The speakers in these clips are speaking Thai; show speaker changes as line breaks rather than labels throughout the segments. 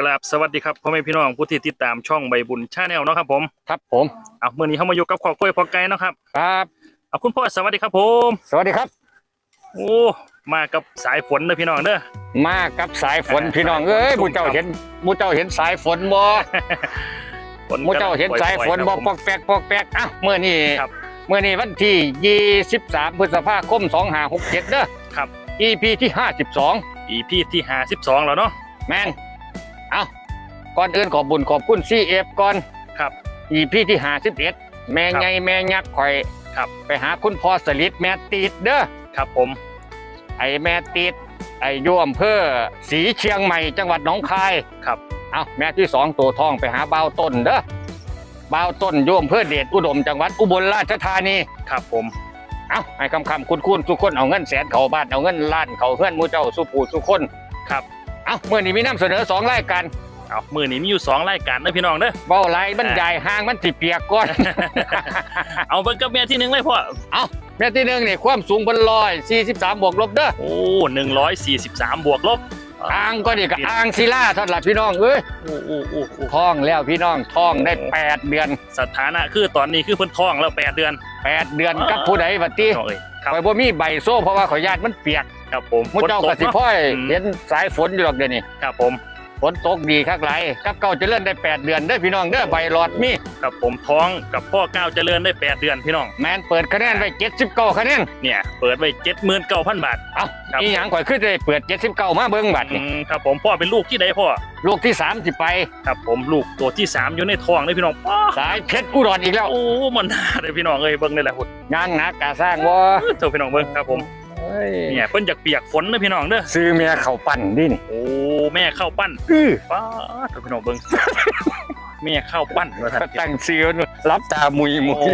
กราบสวัสดีครับพ่อแม่พี่น้องผู้ที่ติดตามช่องใบบุญชาแนลเนาะครับผม
ครับผม
เอาเมื่อนี้เข้ามาอยู่กับขอบกล้วยพอไก่เนาะครับ
ครับ
เอาคุณพ่อสวัสดีครับผม
สวัสดีครับ
โอ้มากับสายฝนเด้อพี่น้องเด้อ
มากับสายฝน
อ่า
พี่น้องเอ้ย
ฝน
หมูเจ้าเห็นหมูเจ้าเห็นสายฝนบ่
ฝน
หมูเจ้าเห็นสายฝนบ่
ครับ
ปอกแปกปอกแปกอะเมื่อนี้
ครับ
เมื่อนี้วันที่ 23 พฤษภาคม 2567เด้อ
ครับ
EP ที่ 52
อีพีที่ห้าสิบสองแล้วเนาะ
แม่น เอ้าก่อนอื่นขอบบุญขอบคุณ CF ก่อน
ครับ
EP ที่51แม่
ครับ
ไงแม่ยักษ์ข่อย
ครับ
ไปหาคุณพ่อสลิดแม่ตีดเด้อ
ครับผม
ไอ้แม่ติดไอ้อยวอำเภอสีเชียงใหม่จังหวัดหนองคาย
ครับ
เอาแม่ที่สองตัวทองไปหาเบาวต้นเด้อเบาวต้นอยวอำเภอเดชอุดมจังหวัดอุบลราชธานี
ครับผม
เอาให้คำคำคุณคุณทุกคนเอาเงินแสนเขาบ้านเอาเงินล้านเขาเพื่อนหมูเจ้าสุภูทุกคน
ครับ
เอาเมื่อนี้มีน้ำเสนอสองรายการ
เอามือนี้มีอยู่สองรายการเด้อพี่น้องเด้อ
เบาไหลบรรยายห่างมันสิเปียกก่อน
เอาเบิ่งกับแม่ที่หนึ่งเลยพ่อ
เอาแม่ที่หนึ่งนี่ความสูงบนลอย43บวกลบเด้อ
โอ้หนึ่งร้อยสี่สิบสามบวกลบ
อ่างก็ดีกับอ่างศิลาเท่านั้นล่ะพี่น้องเอ้ย
โอ้โอ้โอ้โอ้
ท้องแล้วพี่น้องท้องได้แปดเดือน
สถานะคือตอนนี้คือเพิ่นท้องแล้วแปดเดือน
แปดเดือนกับผู้ใดบัดนี้
น้องเอ้ยครับ
ข่อยบ่มีใบโซ่เพราะว่าข่อยญาติมันเปียก
ครับผม
มุเจ้า
ฝน
ก
ต
สิ
เนาะ
พ่อย
อืม
เห็นสายฝนอยู่ดอกเดี๋ยวนี้
ครับผม
ฝนตกดีคักหลายกับเก่าเจะเลื่อนได้แปดเดือนเด้อพี่น้องเด้อใบหลอดมี
ครับผมท้องกับพ่อก้าวเจริญได้ 8 เดือนพี่น้อง
แมนเปิดคะแนนไว้79คะแนน
เนี่ยเปิดไว้เจ็ดหมื่นเก้าพันบาท
เอ้า
ครับ
อีหยังข่อยขึ้นได้เปิด 79 มาเบิ่งบัด
อื
นี่
มครับผมพ่อเป็นลูกที่ใดพ่อ
ลูกที่สามสิไป
ครับผมลูกตัวที่ 3 อยู่ในท้องเลยพี่น้องป๊า
สายเพชรอุดรอีกแล้ว
โอ้มันน่าเลยพี่น้องเอ้ยเบิ่งได้แหละพุ่น
งานหนักกะสร้างบ่
เจ้าพี่น้องเบิ่งครับผม
เอ้ย
เนี่ยเพิ่นอยากเปียกฝนนะพี่น้องเด้อ
ซื้อเมียเข้าปั้นดินี่
โอ้แม่เข้าปั้น
อื้อ
ป๊าดเจ้าพี่น้องเบิ่งแม่เข้าปั้นว่าท่าน
ตั้งซื้อรับตามุยมุ
โอ้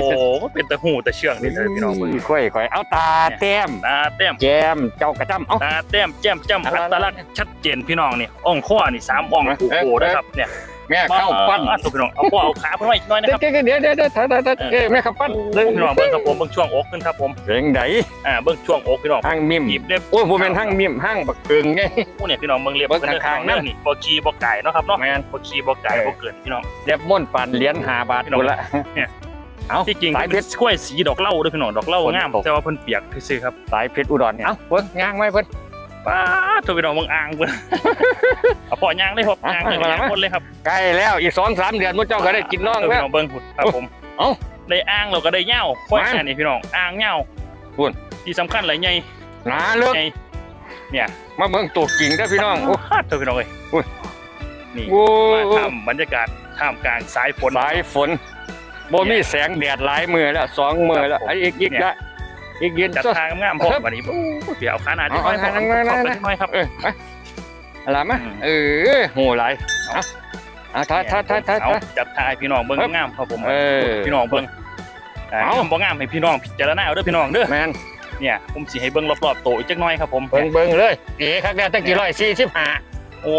ย
เป็นตะหูตะเชื่องนี่เลยพี่น้องเบิ่ง
ค่อยค่อยเอาตาแต้ม
ตาแต้ม
แจมเจ้ากระจำเอ้า
ตาแต้มแจ่มจ้ำ
อะไร
อัตลักษณ์ชัดเจนพี่น้องนี่อ่องข้อนี่สามอ่อง
เอ๊ะ
โอ้โหนะครับเนี่ย
แม่เข้าปั้น
อะตัวพี่น้องเอาพ่อเอาขาเพิ่นไว้อีกหน่อยนะครับ
เดี๋ยวเดี๋ยวเดี๋ยวเดี๋ยวเดี๋ยวเดี๋ยวเอ้ยแม่เข้าปั้น
เบิ่งพี่น้องเบิ่งครับผมเบิ่งช่วงอกขึ้นครับผม
เร่งได
อ่าเบิ่งช่วงอกพี่น้อง
ห้างมิม
หยิบเล็บ
โอ้ยผมเป็นห้างมิมห้างบักเกิงไง
โอ้เนี่ยพี่น้องเบิ่งเรียบ
เบิ่ง
เพิ่นเด้อ
ข้างๆนั่น
นี่บ่ขี้บ่ไก่เนาะครับเนาะ
แมน
บ่ขี้บ่ไก่บ่เกินพี่น้อง
เรียบม่วนปั่นเหรียญหาบาท
พี่น้อง
คนละ
เนี่ย
เอา
ที่จริง
สายเพ
เป็
ช
น
ร
กล้วยสีดอกเหล้าเด้อพี่น้องดอกเหล้า
ฝน
งาม
ตก
แต่ว่าเพิ่นเปียกซื่อๆครับ
สายเพชรอุดรเนี่ยเอ้าเพิ่งย่างไหมเพิ่น
ป้าตัวพี่น้องเบิ่งอ่างเพิ่นเอาพ่อย่างเลยครับยางเลย
มา
ย่างคนเลยครับ
ใกล้แล้วอีกสองสามเดือนมุเจ้าก็ได้กินน้องแล้
พี่
ว
น้องเบิ่งพุ่นครับผม
เอ้า
ได้อ่างเราก็ได้เหย้าค่อย
มา
อ่นี่พี่น้องอ่างเหย้า
พุ่น
ที่สำคัญหลายใหญ่
หนาเลิก
เนี่ย
มาเบิ่งตัวกิ่งเด้พี่น้องโอ้
ฮาดเถอะพี่น้องเอ้ย
อุ้ย
นี่มาทำบรรยากาศท่ามกลางสายฝน
สายฝนโบมีแสงแดดหลายมือแล้วสองมือแล้วไอ้อีกอีก
เนี่ย
ละ อีกยืน
จัด
ซะ
ทางงามๆพร้อม
ครับ
วันนี้โอ้เดี๋ยวเอาขาหนาจะ
เอา
น้อย
เอา
พอ
เอา
เอา
เอา
ไป
เอา
น้อยครับ
เออไปอะไรมา
อืม
เออโหหลายเอาเอาทัดทัดทัดทัด
เอา
ทัด
จัดทายพี่น้องเบิ้ง
ครับ
งามครับผม
เออ
พี่น้องเบิ้งอ่า
เอา
บ่งามให้พี่น้องพิจารณาเอาเด้อพี่น้องเด้อ
แมน
เนี่ยผมสิให้เบิ้งรอบๆโตอีกจักหน่อยครับผม
เบิ่งเบิ่งเลยเอ๋คักแล้วตั้งกี่ร้อยสี่สิบห้า
โอ้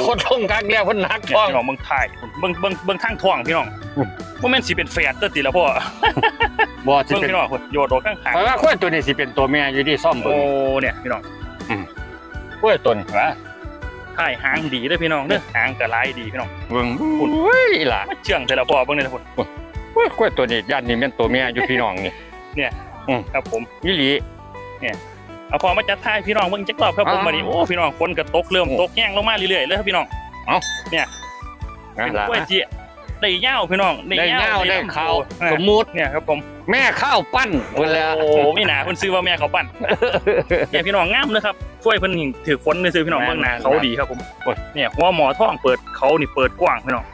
โคตรลงคักแล้วเพิ่นหนัก
เนี่ย
ท้อง
พี่น้องเบิ้งถ่ายเบิ้งเบิ้งเบิ้งทางท้องพี่น้อง
อืม
บ่แม่นสิเป็นแฝดเด้อติละพ่อ
บ่สิ
เบิ้ง
เป็น
พี่น้องพุ่นโยดออกข้าง
เพราะว่าข้อยตัวนี้สิเป็นตัวแม่อยู่ที่ซ่อม
ๆ
เบิ่
โอ้
ง
เนี่ยพี่น้อง
ข้อยตัวนี้ว่า
ถ่ายหางดีเด้อพี่น้องเด้อหางก็ลายดีพี่น้อง
เบิ่งโอ้ยล่ะ
มาเชื่องแต่ละพ่อเบิ่งเลยนะพุ่น
โอ้ยข้อยตัวนี้ย่านนี่แม่นตัวแม่อยู่พี่น้องนี่
ครับผม
อีหลี
เอาพอมาจัดทายพี่น้องเบิ่งจักรอบครับผม
อ่า
วันนี้โอ้พี่น้องฝนก็ตกเริ่ม
โอ้
ตกแห้งลงมาเรื่อยๆเลยครับพี่น้อง
นั่
เป็น
นล่ะ
กล้วยจี ได้เหย้าพี่น้อง
ได้เงาได้
ลำโพ
ข่าว
อ่า
สมมุติ
เนี่ยครับผม
แม่ข้าวปั้นเพิ่นแล้ว
โอ้มีหนาเพิ่นซื้อว่าแม่เขาปั้นเนี่ยพี่น้องงามเลยครับกล้วยเพิ่นหิ่งถือฝนซื้อพี่น้อง
แม่น
เบิ่งหน้า
แม่น
เขาดีครับผมเนี่ยหัวหมอท้องเปิดเขานี่เปิดกว้างพี่น้อง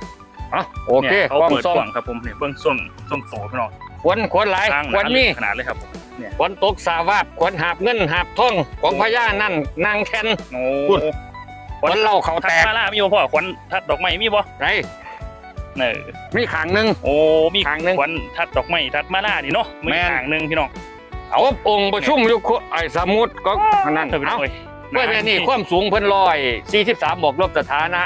อะโอเค
นี่ยเขา
ความ
เปิด
ซ่อม
กว้างครับผมเนี่ยเบิ่งส่วงส่วงโตพี่น้อง
ควนควนหลาย
ทางห
ควน
นา
มี
ขนาดเลยครับผม
ควนตกสาวาบควนหาบเงินหาบทองของพญานั่นนางแคน
โอ้
พูดควนเหล่าเขา
ทั
แต
ด
ก
มาล่ามีบ่พ่อขวัญทัดดอกไม้มีบ่
ไร
เน่
มีขางหนึง
โอ้มี
ทางหนึ่ง
ขวัญทัดดอกไม้ทัดมาล่านี่เนาะมี
แม่น
ทางหนึงพี่น้อง
เอาองค์ประชุมอยู่คุไอ้สมุดก็นั่น
เออพี่น้
เอา
องเอ้ย
เมื่อแม่นี่ความสูงเพิ่นลอย 43บวกลบสถานะ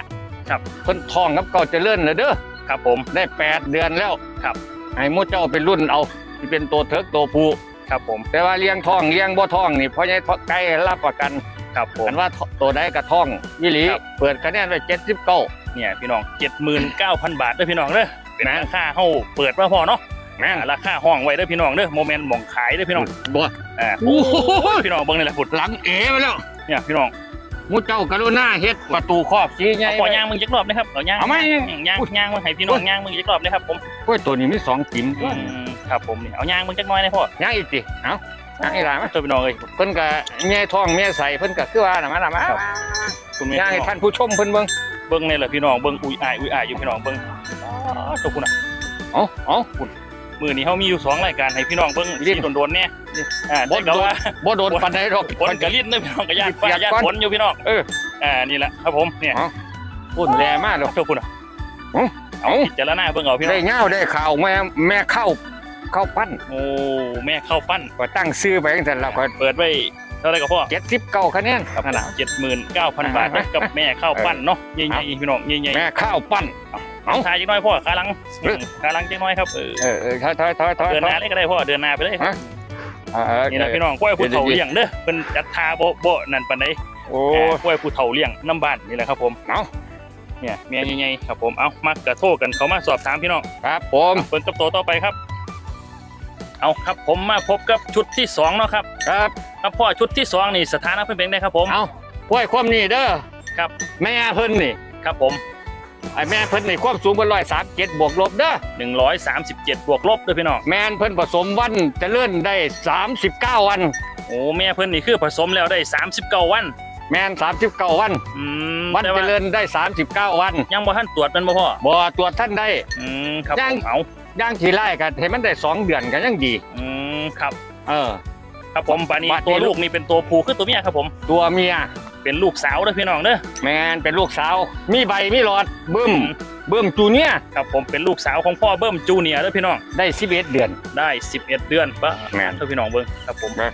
ครับ เพิ่นทองกับเก่าเจริญเลยเด้อ
ครับผม
ได้แปดเดือนแล้ว
ครับ
ให้หมู่เจ้าเป็นรุ่นเอาที่เป็นตัวเถิกตัวผู้
ครับผม
แต่ว่าเลี้ยงทองเลี้ยงบ่ทองนี่พ่อใหญ่ใกล้รับประกัน
ครับผม
อันว่าตัวใดกระท่องวิลี
ครับ
เปิดคะแนนไว้ เจ็ดสิบเก้า
เนี่ยพี่น้อง79,000บาทเด้อพี่น้องเด้อเป็น
แม่น
ราคาเฮาเปิดมาพอเนาะ
แม่น
อ่าราคาห้องไว้เด้อพี่น้องเด้อโมเมนต์หม่องขายเด้อพี่น้อง
บ่
อ่า
โอ้โห
พี่น้องเบิ่งนี่แหละพุ่น
หลังเอ๋ไปแล้ว
เนี่ยพี่น้อง
หมูเจ้ากรุณาเฮ็ดประตูครอบสีใหญ่
เอาปอย่างมึงจักรอบนะครับเอาย่าง
เอาไหม
ย่างย่างย่างมึงให้พี่น้องย่างมึงจักรอบนะครับผม
กล้วยตัวนี้มีสองจิ้ม
อืมครับผมนี่เอาย่างมึงจักหน้อยนะพ่อ
ย่างอีกสิเอ้าย่างอีกหลายมั้ย
ตัวพี่น้องเอ้ย
เพิ่นก็แม่ท้องแม่ใส่เพิ่นก็คือว่าน่ะมาน่ะมา
ครับคุณแม่
ย่างให้
พี่น้อง
ท่านผู้ชมเพิ่นเบิ่ง
เบิ่งนี่แหละพี่น้องเบิ่งอุ้ยอายอุ้ยอายอยู่พี่น้องเบิ่งอ๋อตัวคุณอะ
เอ้าเอ้า
มือนี้เฮามีอยู่สองรายการให้พี่น้องเบิ่ง
ลิ้
สี
น
โดนๆเนี่ยอ่า
บ่
แต่ก็ว่า
บ่โดนปานใดหรอก
ฝนกระลิ้นเด้อพี่น้องกระยานฟ้า
เปียก
ยาน
ก่อน
ฝนอยู่พี่น้อง
เออ
อ่านี่แหละครับผมเนี่ย
เอ้าพุ่นแลมากดอก
ตัวคุณอะ
เอ้า
เอาพิจารณาเบิ่งเอาพี่น้
ได้
อง
เงาได้ข่าวแม่แม่เข้าเข้าปั้น
โอ้แม่เข้าปั้น
ก็ตั้งชื่อไปจังซั่นแล้วก็
เปิดไว้ เท่าไหร่ก็พ่อ
79คะแนน
ครับ
นั่นน่ะ
เจ็ดหมื่นเก้าพันบาทนะกับแม่เข้าปั้นเนาะใหญ่ๆพี่น้องใหญ่
แม่เข้าปั้น
ๆ
เอ้า
ทายจักหน้อยพ่อขาหลัง
เออ
ขาหลังจักหน้อยครับเออ
เออเออถอยถอยถอยถอย
เดินห
ถอ
น้ายเลยก็ได้พ่อเดินหน้าไปเลย
ฮะเออ
นี่นะพี่น้องกล้วยผู้เฒ่าเลี้ยงเด้อเป็นจัดทาโบโบนั่นปานใด
โอ้
เออกล้วยผู้เฒ่าเลี้ยงน้ำบ้านนี่แหละครับผม
เอ้า
เนี่ยเมียใหญ่ๆครับผมเอามากระโทษกันเขามาสอบถามพี่น้อง
ครับผม
เปิดกับโตวต่อไปครับ เอาครับผมมาพบกับชุดที่สองเนาะครับ
ครับ
ครับพ่อชุดที่สองนี่สถานะเพิ่นเป็นไงครับผม
เอากล้วยความนี่เด้อ
ครับ
แม่เพิ่นนี่
ครับผม
ไอ้แม่เพิ่นนี่ความสูงเป็นร้อยสามเจ็ดบวกลบเด้อ
137บวกลบเด้วยพี่น้อง
แม่นเพิ่นผสมวันเจะเลื่อนได้สามสิบเก้าวัน
โอ้แม่เพิ่นนี่คือผสมแล้วได้39วัน
แม่นสามสิบเก้าวัน
อืม
วัน
แต่
เจ
ว่า
ริญได้สามสิบเก้าวัน
ยังบ่ทันตรวจมันบ่พ่อ
บ่ตรวจท่านได้
อืมครับ
ยั
ผ
ง
มเอา
ย่างขี่ไล่กันให้มันได้สองเดือนกันยังดี
อืมครับ
เออ
ครับผมปานนี้
บัดนี้
ตัวลูกนี่เป็นตัวผู้คือตัวเมียครับผม
ตัวเมีย
เป็นลูกสาวเด้อพี่น้องเด้อ
แม่นเป็นลูกสาว มีใบมีหลอดบึ้ม บึ้มจูเนียร์
ครับผมเป็นลูกสาวของพ่อเบิ้มจูเนียร์เด้อพี่น้อง
ได้สิบเอ็ดเดือน
ได้ 11 เดือนปะ
แม่น
เด้อพี่น้องเบิ่งครับผม
แม่น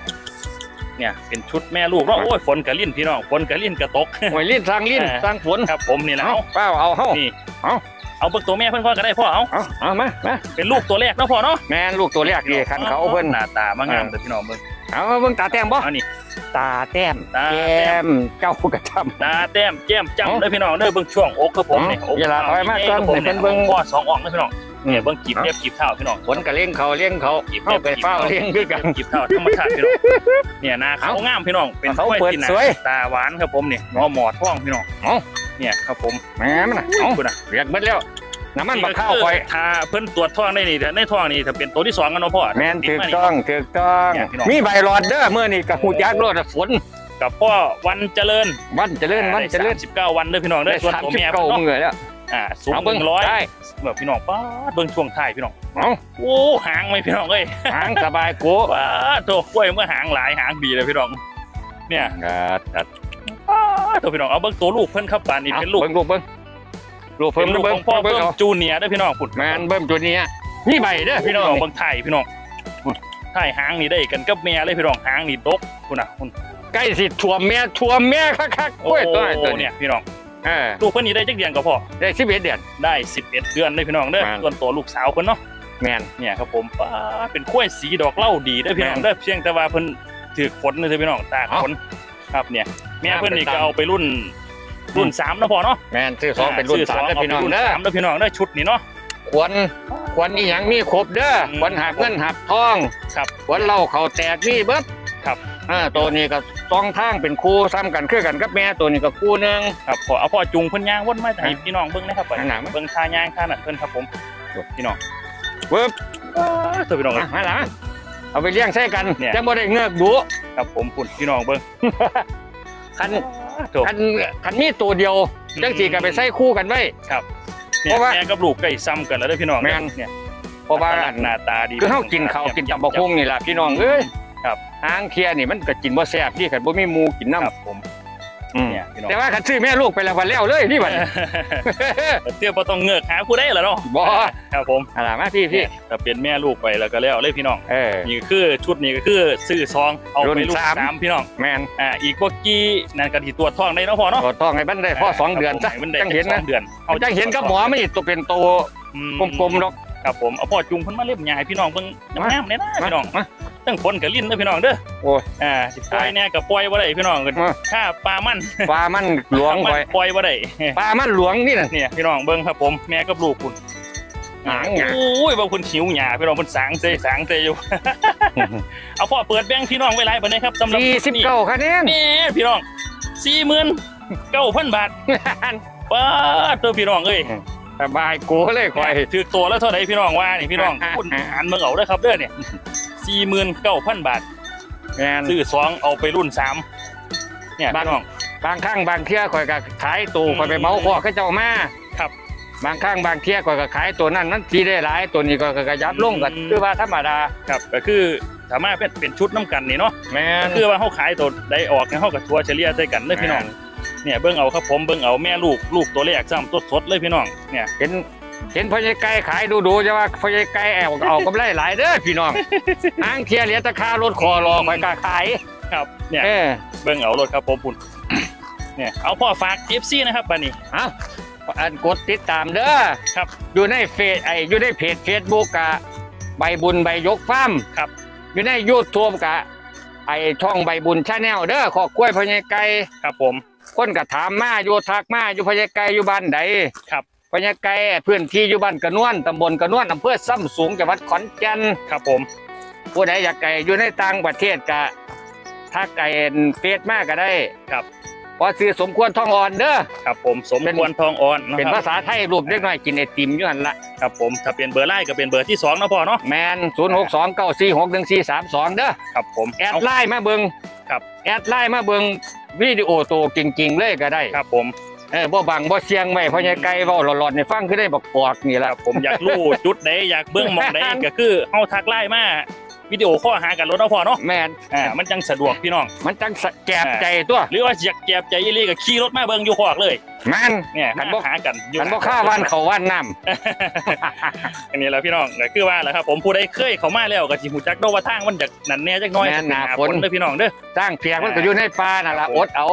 เนี่ยเป็นชุดแม่ลูกเนาะโอ้ยฝนกระลิ่นพี่น้องฝนกระลิ่นกระตก
หวยลิ้นสร้างลิ้น
เออ
สร้างฝน
ครับผมนี่แหละ
เอา
เอา
เป้าเอาเฮ้า
นี่
เอา
เอาเบิ่งตัวแม่เพิ่นพ่อก็ได้พ่อเอา
เอาเอามามา
เป็นลูกตัวแรกเนาะพ่อเนาะ
แม่นลูกตัวแรกดีคันเขาเพิ่น
หน้าตามางาม
เออ
เด้อพี่น้องเบิ่ง
เอาเบิ่งตาแต้มบ่
เอานี่
ตาแต้ม
ตาแต้
แก้
ม
มเจ้ากระท
ตาแต้มแก้มจ้ำ
เอ้า
เด้อพี่น้องเด้อเบิ่งช่วงอกครับผมนี่
เอ้าอย่าละถอยมาก่อน
ครับผม
ให้เพิ่นเบิ่ง
พ่อสองอ่องเด้อพี่น้อง
อืม
เนี่ยเบิ่งกีบเรียบกีบเท้าพี่น้องำ
ฝนกระเลี้ยงเขาเลี้ยงเขา
กีบ
เข้าไปเฝ้าเลี้ยงด้วยกัน
กีบเท้าธรรมชาติพี่น้องเนี่ยหน้าเขา
เอ้างา
มพี่น้องเป็น
เขา
กล้วย
เปิด
ที่หน้า
สวย
ตาหวานครับผมนี่งอหมอท้องพี่น้อง
เอ้า
เนี่ยครับผม
แม่มันน่ะเอ้า
คุณอะ
เรียกเบิดแล้ว น้ำมันบักข้าวคอย
ถ้าเพิ่นตรวจท้องได้นี่แต่ในท้องนี่ถ้าเป็นตัวที่สองกันเนาะพ่อ
แม่น
ติด
ถูก
มานี่
ต้องถูกต้อง
เนี่ยพี่น้อง
มีใบหลอดเด้อเมื่อนี่กระหูยักษ์รถฝน
กับพ่อวันเจริญ
วันเจริญวันเจริญ
สิบเก้าวันเด้อพี่น้องเด้
ได้
อส่วน
สาม
ตัว
สิบ
แม่
เก้า
เพิ่น
มื
เนาะ
อแล้ว
อ่าสูง
เอา
ห
เบิ่ง
นึ่งร้อย
ได้
เมื่อพี่น้องป้าดเบิ่งช่วงท้ายพี่น้อง
เอ้า
โอ้หางไหมพี่น้องเอ้ย
หางสบายกู
ป้าดโตกล้วยมันก็หางหลายหางดีเลยพี่น้อง เนี่ย
ครับ
ป้าดตัวพี่น้องเอาเบิ่งตัวลูกเพิ่นครับป่านนี้เป็นลูก
เบิ่งลูกเบิ่ง ลูก
เป็
เพิ่
น
ม
ลูก
เบิ่
ข
ง
องพ่อ
เบิ่
เบิ่
ง
ม
เอา
จูเนียร์เด้อพี่น้องพุ่น
แมนเบิ่มตัวนี้มีใบเด้อพี่
พี่
น้
น้
อ
องงเบิ่งไทยพี่น้องถ่ายหางนี่ได้กันกับแม่เลยพี่น้องหางนี่ดกคุณน่ะคุณ
ใกล้สิถ่วมแม่ถ่วมแม่คักๆ
โอ้
กล้วยตัวนี้ตัวนี้
เนี่ยพี่น้อง
เออ
ลูกเพิ่นนี่ได้จักเดือนก็พอ
ได้สิบเอ็ดเดือน
ได้11เดือนเลยพี่น้องเด้อ
แม่น
ส่วนตัวลูกสาวเพิ่นเนาะ
แมน
เนี่ยครับผมป้าดเป็นกล้วยสีดอกเหล้าดีเด้อพี่น้อง
แม่น
เด้อเพียงแต่ว่าเพิ่นถือฝนเลยเด้อพี่น้องตาก
เอ้า
ฝนครับเนี่ยแม่เพิ่นนี่
เป็น
ก็
ตาม
เอาไปรุ่น รุ่นสามนะพอเนาะ
แมนซื้อสองเป็นรุ่น
ซื้
สาม
ง
เด้อพี่น้อง
เาไปรุ่น
เด้อ
สามเด้อพี่น้องเด้อชุดนี้เนาะ
ควรควรอีหยังมีครบเด้อ
อืม
ควรหักเงินหักทอง
ครับ
ควรเหล่าเขาแตกนี่เบิด
ครับ
เออตัวนี้ก็สองทางเป็นคู่ซ้ำกันคือกันกับแม่ตัวนี้ก็คู่หนึง
ครับพอเอาพ่อจุงเพิ่นย่างวนมาให้พี่น้องเบิ่งนะครับ
อันไหนมั้ย
เบิ่งท่าย่างท่านั่นเพิ่นครับผมพี่น้อง
เวิบ
ตัวพี่น้อง
มามาละเอาไปเลี้ยงใส่กัน
เนี่ย
จังบ่ได้เงือกดู
ครับผมพุ่นพี่น้องเบิ่ง
คัน
โถ่
คันคันมีตัวเดียวจังสีก็ไปใส่คู่กันไว้
เนี่ย
เพราะว่า
แม่กับลูกใกล้ซ้ำกันแล้วเด้อพี่น้อง
แม่น
เนี่ย
เพราะว่า
หน้าตาดี
คือเฮากินข้าวกินตำบักหุ่งนี่ล่ะพี่น้องเอ้ย
ครับ
หางเทียนี่มันก็กินบ่แซ่บที่คันบ่มีหมูกินน้ำ
ครับผม
อืม
เนี่ยพี่น้อง
แต่ว่าคันซื้อแม่ลูกไปแล้ววันแล้วเลยนี่บัด
เตี้ยบ่ต้องเงือกหาผู้ได้แล้วเนาะ
บ่
ครับผม
อะไรมาพี่พี่
ถ้าเป็นแม่ลูกไปแล้วก็แล้วเลยพี่น้อง
เออ
นี่ก็คือชุดนี้ก็คือซื้อซองเอา
รุ่
ไป
น
ลูก
สาม
สามพี่น้อง
แมน
อ่าอีกบ่กี่นั่นก็ที่ตรวจท้องได้เนาะพ่อเนาะ
กดท้องให้มันได้พ่อสองเดือนซะ
ให้มันได้
จังเห็น
ส
นะ
องเดือน
เอาจังเห็นกับหมอไม่ตัวเป็นตัว
อื
กลมๆดอก
ครับผมเอาพ่อจุงเพิ่นมาเล่มยาให้พี่น้องเบิ่ง
มา
งามๆเลยนะพี่น้อง
มา
ตั้งคนกับลิ้นเด้อพี่น้องเด้อ
โอ้ย
อ่าสิปล่อยแน่กับปล่อยบ่ได้พี่น้องกัน
เออ
ค่าปลามัน
ปลามันหลวง
ปลา
ไป
ปล่อยบ่ได้
ปลามันหลวงนี่น่ะ
เนี่ยพี่น้องเบิ่งครับผมแม่กับลูกคุณ
หางหยา
โอ้ยบางคนหิวหยาพี่น้องเพิ่นสางเซสางเซอยู่ เอาพ่อเปิดแบงค์พี่น้องไว้หลายบัดนี้ครับสำหรับ
สี่สิบเก้าคะแนน
แม่พี่น้อง49,000บาทป้าดตัวพี่น้องเอ้ย
สบายกูเลยคอย
ถือตัวแล้วเท่าไหร่พี่น้องว่านี่พี่น้อง คุณอ่านเบิ่งเอาเด้อครับเด้อเนี่ย 49,000บาท
แม่น
ซื้อสองเอาไปรุ่นสามเนี่ย
บ้าน
พี่น้อง
บางครั้งบางเที่ยข่อยก็ขายตัวข่อยไปเมาขอเขาเจ้ามา
ครับ
บางครั้งบางเที่ยข่อยก็ขายตัวนั้นมันทีได้หลายตัวนี้ก็ก็ก็ยับลงกัน
อืม
คือว่าธรรมดา
ครับก็คือสามารถเป็นเป็นชุดน้ำกันนี่เนาะ
แม่
ก็
น
คือว่าเขาขายตัวได้ออกเนี่ยเขากับทัวเฉลี่ยใส่กันเลยพี่น้องเนี่ยเบิ่งเอาครับผมเบิ่งเอาแม่ลูกลูกตัวแรกซ้ำสดสดๆเลยพี่น้องเนี่ย
เห็น เห็นพ่อใหญ่ไก่ขายดูดูๆจะว่าพ่อใหญ่ไก่แอบเอากำไรหลายเด้อพี่น้องอ้างเทียเหลียแตะคารถคอรอข่อยก็ขาย
ครับเนี่ย
เออ
เบิ่งเอารถครับผมปุ่นเนี่ยเอาพ่อฝาก FC นะครับบัดนี้
เอาอันกดติดตามเด้อ
ครับ
อยู่ในเฟซไออยู่ในเพจเฟซบุ๊กกะใบบุญใบยกฟาร์ม
ครับ
อยู่ในยูทูบกะ ไอช่องใบบุญชาแนลเด้อขอกล้วยพญไก่
ครับผม
คนก็ถามมาอยู่ทักมาอยู่พญไก่อยู่บ้านใด
ครับ
พญไก่พื้นที่อยู่บ้านกระนวนตำบลกระนวนอำเภอซ้ำสูงจังหวัดขอนแก่น
ครับผม
ผู้ใดอยากไก่อยู่ในต่างประเทศกะทักไก่เฟซมาก็ได้
ครับ
พอซื้อสมควรท่องอ่อนเด้อ
ครับผมสมควรทองอ่อนนะ
เป็น
ค
ภา
รับ
ษาไทยรูปเล็กน้อยกินไอติมอยู่หันละ
ครับผมถ้าเป็นเบอร์ไลน์ก็เป็นเบอร์ที่สองนะพ่อเนาะ
แมนศูนย์หกสองเก้าสี่หกหนึ่งสี่สามสองเด้อ
ครับผม
แอด
เอา
ไลน์มาเบิง
ครับ
แอดไลน์มาเบิงวิดีโอโตวจริงๆเลยก็ได้
ครับผม
เออบ่บังบ่เสียงไว้เพราะยายไก่เว้าหลอนๆในฟังคือได้บอกปอกนี่
ค
ล่ะ
รับผมอยากรู้จุดใดอยากเบื้องหมองใด
แม่น
ก็คือเฮาทักไลน์มาวิดีโอข้อหากันรถเอาพอเนาะ
แม่น
อ่ามันจังสะดวกพี่น้อง
มันจังสะแกบใจตัว
หรือว่าอยากแจบใจอีหลีก็ขี่รถมาเบิ่งอยู่ขอกเลย
แม่น
เนี่ย
คันบ่
หากันอยู่
มันบ่ค่าวันเขาวันน้ำ
อันนี้แหละพี่น้องก็คือว่าแหละครับ ผมผู้ใดเคยเข้ามาแล้วก็สิฮู้จักเนาะว่าทางมันจากนั่นแน่จักหน้อย
แม่นหน้าฝน
เด้อพี่น้องเด้อ
สร้างเพียงมันก็อยู่ในป่านั่นล่ะอดเอา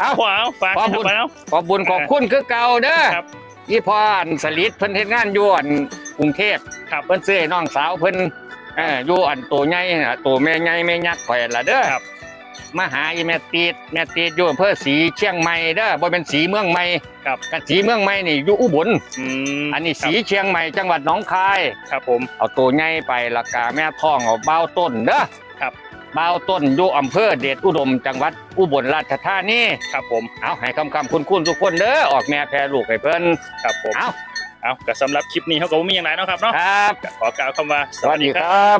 เอา ขวาเอาฝาก
ขอบคุณ
ไปเอา
ขอบบุญขอบคุณคือเก่าเด้อ
ครับ
อีพออันสลิดเพิ่นเฮ็ดงานอยู่อันกรุงเทพ
ครับ
เพิ่นซื้อให้น้องสาวเพิ่นเอออยู่อันตัวใหญ่น่ะตัวแม่ใหญ่แม่ยักษ์ข่อยล่ะเด้อ
ครับ
มาหาอีแม่ตีดแม่ตีดอยู่อำเภอศรีเชียงใหม่เด้อบ่เป็นศรีเมืองใหม่
ครับ
กันศรีเมืองใหม่นี่อยู่อุบล
อืม
อันนี้ศรีเชียงใหม่จังหวัดหนองคาย
ครับผม
เอาตัวใหญ่ไปและกาแม่ท้องเอาเบ้าต้นเด้อ
ครั บ
เบ้าต้นอยู่อำเภอเดชอุดมจังหวัดอุบลราชธานี
ครับผม
เอาให้คำคำคุณคุณทุกคนเด้อออกแม่แพรลูกให้เพิ่น
ครับผม
เอา
เอาก็สำหรับคลิปนี้เขาก็บ่มีอย่างไรเนาะครับเนาะ
ครับ
ก็ขอกล่าวคำว่า
สวัสดีครับ